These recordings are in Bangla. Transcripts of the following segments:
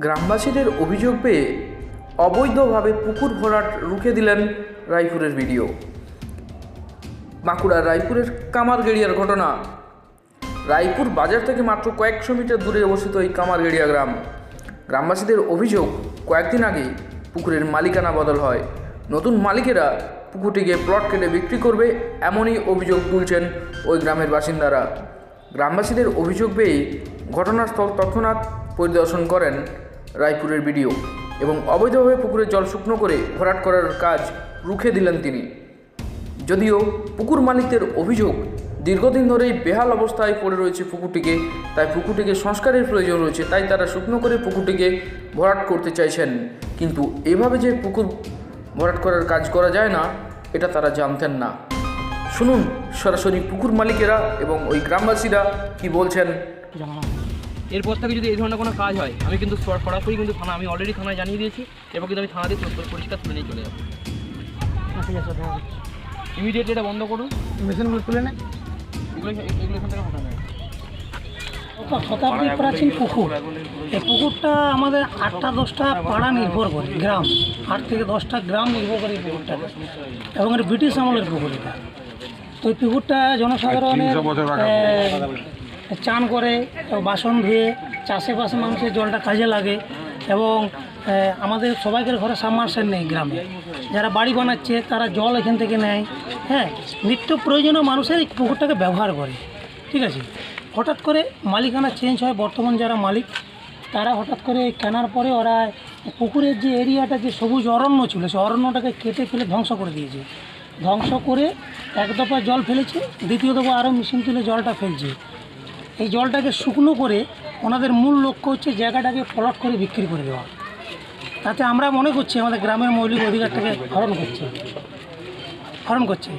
গ্রামবাসীদের অভিযোগ পেয়ে অবৈধভাবে পুকুর ভরাট রুখে দিলেন রায়পুরের ভিডিও বাঁকুড়ার রায়পুরের কামারগেড়িয়ার ঘটনা। রায়পুর বাজার থেকে মাত্র কয়েকশো মিটার দূরে অবস্থিত এই কামারগেড়িয়া গ্রাম। গ্রামবাসীদের অভিযোগ, কয়েকদিন আগে পুকুরের মালিকানা বদল হয়। নতুন মালিকেরা পুকুরটিকে প্লট কেটে বিক্রি করবে এমনই অভিযোগ তুলছেন ওই গ্রামের বাসিন্দারা। গ্রামবাসীদের অভিযোগ পেয়ে ঘটনাস্থল তৎক্ষণাৎ পরিদর্শন করেন রায়পুরের বিডিও এবং অবৈধভাবে পুকুরের জল শুকনো করে ভরাট করার কাজ রুখে দিলেন তিনি। যদিও পুকুর মালিকদের অভিযোগ দীর্ঘদিন ধরেই বেহাল অবস্থায় পড়ে রয়েছে পুকুরটিকে, তাই পুকুরটিকে সংস্কারের প্রয়োজন রয়েছে, তাই তারা শুকনো করে পুকুরটিকে ভরাট করতে চাইছেন। কিন্তু এভাবে যে পুকুর ভরাট করার কাজ করা যায় না, এটা তারা জানতেন না। শুনুন সরাসরি পুকুর মালিকেরা এবং ওই গ্রামবাসীরা কি বলছেন। এরপর থেকে যদি এই ধরনের কোনো কাজ হয় আমি কিন্তু সর- সরাসরি কিন্তু থানা আমি অলরেডি থানায় জানিয়ে দিয়েছি এরপর কিন্তু আমি থানা দিয়ে পরি- পরিষ্কার তুলে নিয়ে চলে যাব। ইমিডিয়েটলি এটা বন্ধ করুন। মেশিনগুলো তুলে নেয় এগুলো এগুলো এখান থেকে হটানো শতাব্দী প্রাচীন পুকুর। এই পুকুরটা আমাদের আটটা দশটা পাড়া নির্ভর করে গ্রাম। আট থেকে দশটা গ্রাম নির্ভর করে এই পুকুরটাকে এবং এটা ব্রিটিশ আমলের পুকুর এটা। তো এই পুকুরটা জনসাধারণের চান করে বাসন ধুয়ে চাষে বাসে মানুষের জলটা কাজে লাগে। এবং আমাদের সবাইকার ঘরে সাবমার্সেল নেই গ্রামে। যারা বাড়ি বানাচ্ছে, তারা জল এখান থেকে নেয়। হ্যাঁ নিত্য প্রয়োজনীয় মানুষের এই পুকুরটাকে ব্যবহার করে। ঠিক আছে? হঠাৎ করে মালিকানা চেঞ্জ হয়, বর্তমান যারা মালিক, তারা হঠাৎ করে কেনার পরে ওরা পুকুরের যে এরিয়াটা, যে সবুজ অরণ্য ছিল, সেই অরণ্যটাকে কেটে ফেলে ধ্বংস করে দিয়েছে। ধ্বংস করে এক দফা জল ফেলেছে, দ্বিতীয় দফা আরও মেশিন তুলে জলটা ফেলছে। এই জলটাকে শুকনো করে ওনাদের মূল লক্ষ্য হচ্ছে জায়গাটাকে প্লট করে বিক্রি করে দেওয়া। তাতে আমরা মনে করছি আমাদের গ্রামের মৌলিক অধিকারটাকে হরণ করছে। হরণ করছে।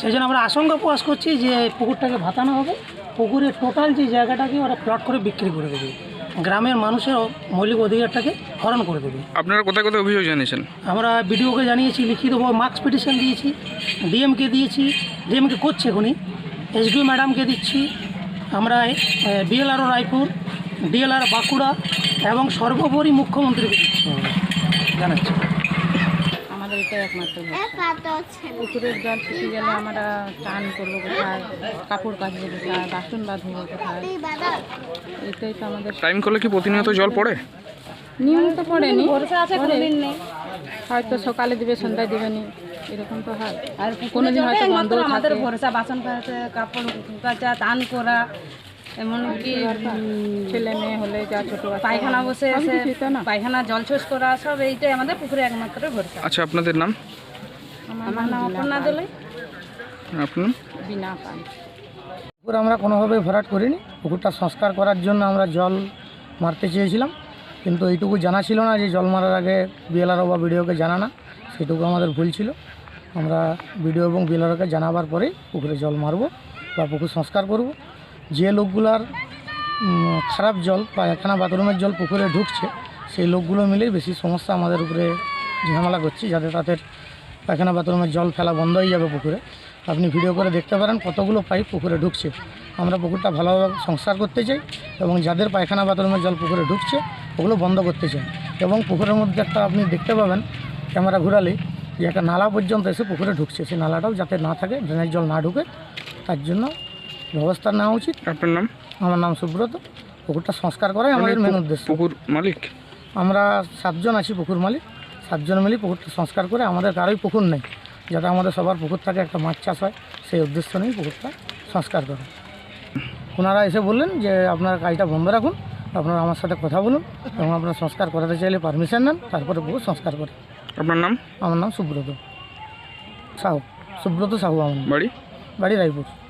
সেই জন্য আমরা আশঙ্কা প্রকাশ করছি যে পুকুরটাকে ভাতানো হবে। পুকুরের টোটাল যে জায়গাটাকে ওরা প্লট করে বিক্রি করে দেবে। গ্রামের মানুষের মৌলিক অধিকারটাকে হরণ করে দেবে। আপনারা কোথায় কোথায় অভিযোগ জানিয়েছেন? আমরা বিডিওকে জানিয়েছি লিখিত মার্কস পিটিশন দিয়েছি ডিএমকে দিয়েছি ডিএমকে করছে এখনই। এসডিও ম্যাডামকে দিচ্ছি আমরা বিএলআরও রায়পুর ডিএলআর বাঁকুড়া এবং সর্বোপরি মুখ্যমন্ত্রীকে দিচ্ছি জানাচ্ছি। আমাদের এটাই একমাত্র। পুকুরের জল শুকিয়ে গেলে আমরা চান করব কোথায় কাপড় কাচবো কোথায় বাসন বাঁধবো কোথায় এটাই তো আমাদের টাইম করলে কি প্রতিনিয়ত জল পড়ে? নিয়মিত পড়েনি। হয়তো সকালে দিবে সন্ধ্যায় দিবে নি। এরকম তো হয়। আর কোনোদিন হয়তো বন্ধ আমাদের ভরসা বাসন কাচা কাপড় কাচা টান করা এমনকি ছেলে মেয়ে হলে যা ছোট পায়খানা বসে না। পায়খানা জলছস করা সব এইটাই আমাদের পুকুরে একমাত্র ভরসা। আচ্ছা আপনাদের নাম? আমার নাম অপর্ণা দোলে। আপনার বিনা পান। পুকুর আমরা কোনোভাবেই ভরাট করিনি। পুকুরটা সংস্কার করার জন্য আমরা জল মারতে চেয়েছিলাম। কিন্তু এইটুকু জানা ছিল না যে জল মারার আগে বিএলআরও বা বিডিওকে জানানা সেটুকু আমাদের ভুল ছিল। আমরা বিডিও এবং বিএলআরওকে জানাবার পরেই পুকুরে জল মারব বা পুকুর সংস্কার করব। যে লোকগুলার খারাপ জল বা পায়খানা বাথরুমের জল পুকুরে ঢুকছে, সেই লোকগুলো মিলেই বেশি সমস্যা আমাদের উপরে ঝামেলা করছি, যাতে তাদের পায়খানা বাথরুমের জল ফেলা বন্ধ হয়ে যাবে পুকুরে। আপনি ভিডিও করে দেখতে পারেন কতগুলো পাইপ পুকুরে ঢুকছে। আমরা পুকুরটা ভালোভাবে সংস্কার করতে চাই এবং যাদের পায়খানা বাথরুমের জল পুকুরে ঢুকছে, ওগুলো বন্ধ করতে চাই। এবং পুকুরের মধ্যে একটা আপনি দেখতে পাবেন ক্যামেরা ঘুরালেই যে একটা নালা পর্যন্ত এসে পুকুরে ঢুকছে। সেই নালাটাও যাতে না থাকে ড্রেনের জল না ঢুকে তার জন্য ব্যবস্থা নেওয়া উচিত। আপনার নাম? আমার নাম সুব্রত। পুকুরটা সংস্কার করাই আমাদের মেন উদ্দেশ্য। পুকুর মালিক? আমরা সাতজন আছি পুকুর মালিক। সাতজন মিলে পুকুরটা সংস্কার করে আমাদের কারোই পুকুর নেই। যাতে আমাদের সবার পুকুর থাকে একটা মাছ চাষ হয় সেই উদ্দেশ্য নিয়েই পুকুরটা সংস্কার করা। ওনারা এসে বললেন যে আপনার কাজটা বন্ধ রাখুন আপনারা আমার সাথে কথা বলুন এবং আপনারা সংস্কার করাতে চাইলে পারমিশন নেন তারপরে পুকুর সংস্কার করে। আপনার নাম? আমার নাম সুব্রত সাহু। সুব্রত সাহু আমার। বাড়ি? বাড়ি রায়পুর।